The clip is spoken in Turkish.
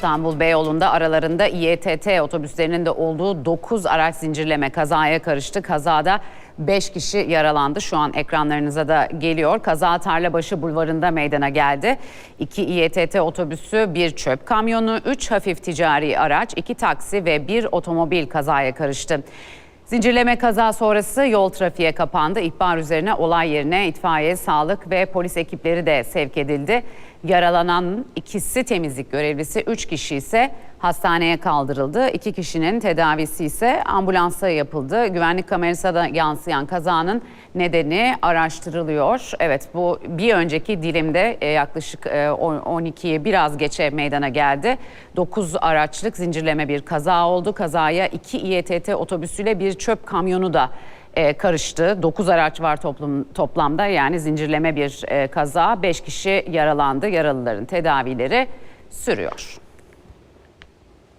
İstanbul Beyoğlu'nda aralarında İETT otobüslerinin de olduğu 9 araç zincirleme kazaya karıştı. Kazada 5 kişi yaralandı. Şu an ekranlarınıza da geliyor. Kaza Tarlabaşı Bulvarı'nda meydana geldi. 2 İETT otobüsü, bir çöp kamyonu, 3 hafif ticari araç, 2 taksi ve bir otomobil kazaya karıştı. Zincirleme kaza sonrası yol trafiğe kapandı. İhbar üzerine olay yerine itfaiye, sağlık ve polis ekipleri de sevk edildi. Yaralanan ikisi temizlik görevlisi, üç kişi ise hastaneye kaldırıldı. İki kişinin tedavisi ise ambulansa yapıldı. Güvenlik kamerasına yansıyan kazanın nedeni araştırılıyor. Evet bu bir önceki dilimde e, yaklaşık e, 12'ye biraz geçe meydana geldi. 9 araçlık zincirleme bir kaza oldu. Kazaya 2 İETT otobüsüyle bir çöp kamyonu da e, karıştı. 9 araç var toplum, toplamda yani zincirleme bir e, kaza. 5 kişi yaralandı. Yaralıların tedavileri sürüyor.